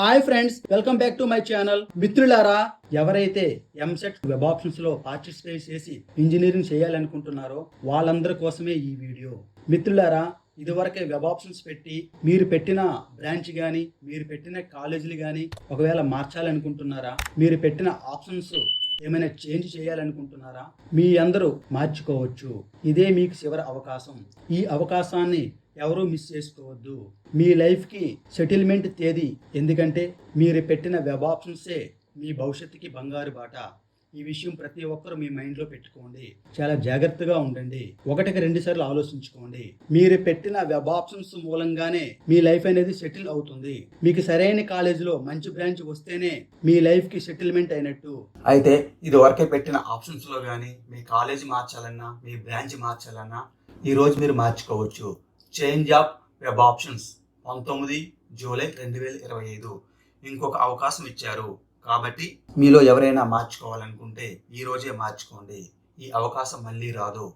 Hi friends welcome back to my channel. మిత్రులారా ఎవరైతే EAMCET web ఆప్షన్స్లో పార్టిసిపేట్ చేసి ఇంజనీరింగ్ చేయాలనుకుంటున్నారో వాళ్ళందరి కోసమే ఈ వీడియో. మిత్రులారా ఇదివరకే వెబ్ ఆప్షన్స్ పెట్టి మీరు పెట్టిన బ్రాంచ్ కానీ మీరు పెట్టిన కాలేజీలు కానీ ఒకవేళ మార్చాలనుకుంటున్నారా మీరు పెట్టిన ఆప్షన్స్ ఏమైనా చేంజ్ చేయాలనుకుంటున్నారా మీ అందరూ మార్చుకోవచ్చు. ఇదే మీకు చివరి అవకాశం. ఈ అవకాశాన్ని ఎవరూ మిస్ చేసుకోవద్దు. మీ లైఫ్కి సెటిల్మెంట్ తేదీ ఎందుకంటే మీరు పెట్టిన వెబ్ ఆప్షన్సే మీ భవిష్యత్తుకి బంగారు బాట. ఈ విషయం ప్రతి ఒక్కరూ మీ మైండ్లో పెట్టుకోండి. చాలా జాగ్రత్తగా ఉండండి. ఒకటికి రెండు సార్లు ఆలోచించుకోండి. మీరు పెట్టిన వెబ్ ఆప్షన్స్ మూలంగానే మీ లైఫ్ అనేది సెటిల్ అవుతుంది. మీకు సరైన కాలేజీలో మంచి బ్రాంచ్ వస్తేనే మీ లైఫ్కి సెటిల్మెంట్ అయినట్టు. అయితే ఇది వరకే పెట్టిన ఆప్షన్స్లో కానీ మీ కాలేజీ మార్చాలన్నా మీ బ్రాంచ్ మార్చాలన్నా ఈరోజు మీరు మార్చుకోవచ్చు. Change of web options. పంతొమ్మిది జూలై రెండు వేల ఇరవై ఐదు. ఇంకొక అవకాశం ఇచ్చారు. కాబట్టి మీలో ఎవరైనా మార్చుకోవాలనుకుంటే ఈరోజే మార్చుకోండి. ఈ అవకాశం మళ్ళీ రాదు.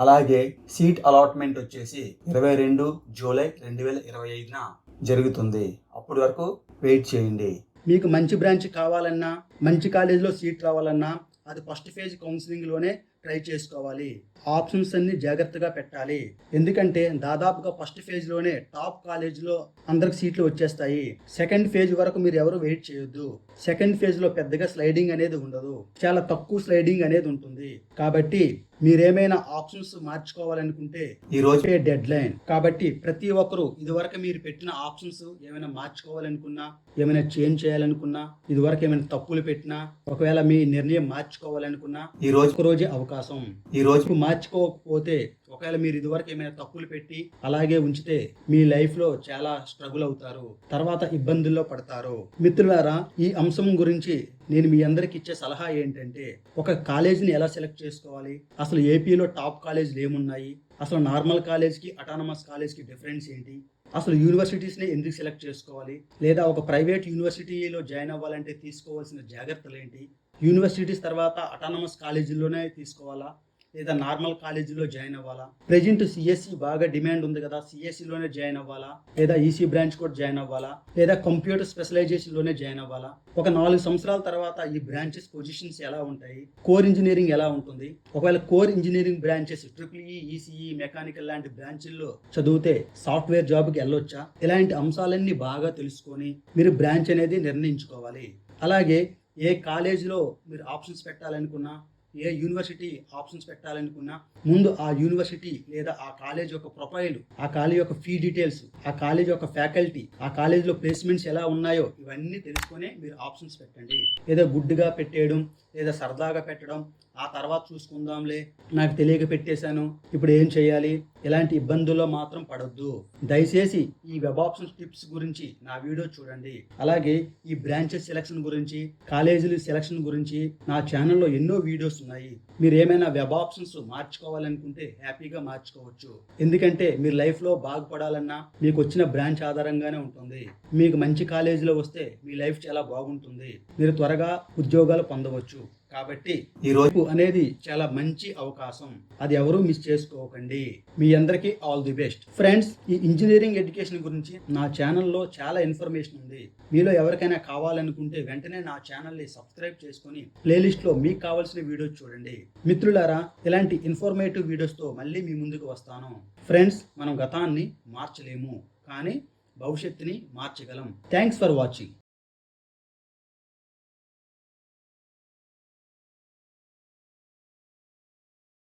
అలాగే సీట్ అలాట్మెంట్ వచ్చేసి ఇరవై రెండు జూలై రెండు వేల ఇరవై ఐదున జరుగుతుంది. అప్పటి వరకు వెయిట్ చేయండి. మీకు మంచి బ్రాంచ్ కావాలన్నా మంచి కాలేజీలో సీట్ రావాలన్నా అది ఫస్ట్ ఫేజ్ కౌన్సిలింగ్లోనే ట్రై చేసుకోవాలి. ఆప్షన్స్ అన్ని జాగ్రత్తగా పెట్టాలి. ఎందుకంటే దాదాపుగా ఫస్ట్ ఫేజ్లోనే టాప్ కాలేజ్లో అందరికి సీట్లు వచ్చేస్తాయి. సెకండ్ ఫేజ్ వరకు మీరు ఎవరు వెయిట్ చేయొద్దు. సెకండ్ ఫేజ్లో పెద్దగా స్లైడింగ్ అనేది ఉండదు. చాలా తక్కువ స్లైడింగ్ అనేది ఉంటుంది. కాబట్టి మీరేమైనా ఆప్షన్స్ మార్చుకోవాలనుకుంటే ఈ రోజు డెడ్ లైన్ కాబట్టి ప్రతి ఒక్కరు ఇదివరకు మీరు పెట్టిన ఆప్షన్స్ ఏమైనా మార్చుకోవాలనుకున్నా ఏమైనా చేంజ్ చేయాలనుకున్నా ఇదివరకు ఏమైనా తప్పులు పెట్టినా ఒకవేళ మీ నిర్ణయం మార్చుకోవాలనుకున్నా ఈ రోజు రోజే అవకాశం. ఈ రోజు మార్చుకోకపోతే ఒకవేళ మీరు ఇదివరకు ఏమైనా తప్పులు పెట్టి అలాగే ఉంచితే మీ లైఫ్లో చాలా స్ట్రగుల్ అవుతారు తర్వాత ఇబ్బందుల్లో పడతారు. మిత్రులారా ఈ అంశం గురించి నేను మీ అందరికి ఇచ్చే సలహా ఏంటంటే ఒక కాలేజీని ఎలా సెలెక్ట్ చేసుకోవాలి? అసలు ఏపీలో టాప్ కాలేజీలు ఏమున్నాయి? అసలు నార్మల్ కాలేజ్కి అటానమస్ కాలేజ్కి డిఫరెన్స్ ఏంటి? అసలు యూనివర్సిటీస్ని ఎందుకు సెలెక్ట్ చేసుకోవాలి? లేదా ఒక ప్రైవేట్ యూనివర్సిటీలో జాయిన్ అవ్వాలంటే తీసుకోవాల్సిన జాగ్రత్తలు ఏంటి? యూనివర్సిటీస్ తర్వాత అటానమస్ కాలేజీల్లోనే తీసుకోవాలా? లేదా నార్మల్ కాలేజీలో జాయిన్ అవ్వాలా? ప్రెజెంట్ సిఎస్సి బాగా డిమాండ్ ఉంది కదా సిఎస్సిలోనే జాయిన్ అవ్వాలా? లేదా ఈసీ బ్రాంచ్ కూడా జాయిన్ అవ్వాలా? లేదా కంప్యూటర్ స్పెషలైజేషన్లోనే జాయిన్ అవ్వాలా? ఒక నాలుగు సంవత్సరాల తర్వాత ఈ బ్రాంచెస్ పొజిషన్స్ ఎలా ఉంటాయి? కోర్ ఇంజనీరింగ్ ఎలా ఉంటుంది? ఒకవేళ core engineering branches triple E ECE mechanical లాంటి బ్రాంచ్ల్లో చదివితే సాఫ్ట్వేర్ జాబ్కి వెళ్ళొచ్చా? ఇలాంటి అంశాలన్నీ బాగా తెలుసుకొని మీరు బ్రాంచ్ అనేది నిర్ణయించుకోవాలి. అలాగే ఏ కాలేజీలో మీరు ఆప్షన్స్ పెట్టాలనుకున్నా ఏ యూనివర్సిటీ ఆప్షన్స్ పెట్టాలనుకున్నా ముందు ఆ యూనివర్సిటీ లేదా ఆ కాలేజ్ యొక్క ప్రొఫైల్ ఆ కాలేజ్ యొక్క ఫీ డీటెయిల్స్ ఆ కాలేజ్ యొక్క ఫ్యాకల్టీ ఆ కాలేజ్లో ప్లేస్మెంట్స్ ఎలా ఉన్నాయో ఇవన్నీ తెలుసుకొని మీరు ఆప్షన్స్ పెట్టండి. ఏదో గుడ్డుగా పెట్టేయడం లేదా సరదాగా పెట్టడం ఆ తర్వాత చూసుకుందాంలే నాకు తెలియక పెట్టేశాను ఇప్పుడు ఏం చేయాలి? ఇలాంటి ఇబ్బందుల్లో మాత్రం పడొద్దు. దయచేసి ఈ వెబ్ ఆప్షన్స్ టిప్స్ గురించి నా వీడియో చూడండి. అలాగే ఈ బ్రాంచెస్ సెలక్షన్ గురించి కాలేజీల సెలక్షన్ గురించి నా ఛానల్లో ఎన్నో వీడియోస్ ఉన్నాయి. మీరు ఏమైనా వెబ్ ఆప్షన్స్ మార్చుకోవాలనుకుంటే హ్యాపీగా మార్చుకోవచ్చు. ఎందుకంటే మీరు లైఫ్లో బాగుపడాలన్నా మీకు వచ్చిన బ్రాంచ్ ఆధారంగానే ఉంటుంది. మీకు మంచి కాలేజీలో వస్తే మీ లైఫ్ చాలా బాగుంటుంది. మీరు త్వరగా ఉద్యోగాలు పొందవచ్చు. కాబట్టి ఈ రోజు అనేది చాలా మంచి అవకాశం. అది ఎవరూ మిస్ చేసుకోకండి. మీ అందరికీ ఆల్ ది బెస్ట్. ఫ్రెండ్స్ ఈ ఇంజనీరింగ్ ఎడ్యుకేషన్ గురించి నా ఛానల్లో చాలా ఇన్ఫర్మేషన్ ఉంది. మీలో ఎవరికైనా కావాలనుకుంటే వెంటనే నా ఛానల్ని సబ్స్క్రైబ్ చేసుకొని ప్లేలిస్ట్లో మీకు కావాల్సిన వీడియోస్ చూడండి. మిత్రులారా ఇలాంటి ఇన్ఫర్మేటివ్ వీడియోస్తో మళ్ళీ మీ ముందుకు వస్తాను. ఫ్రెండ్స్ మనం గతాన్ని మార్చలేము. కానీ భవిష్యత్తుని మార్చగలం. Thanks for watching.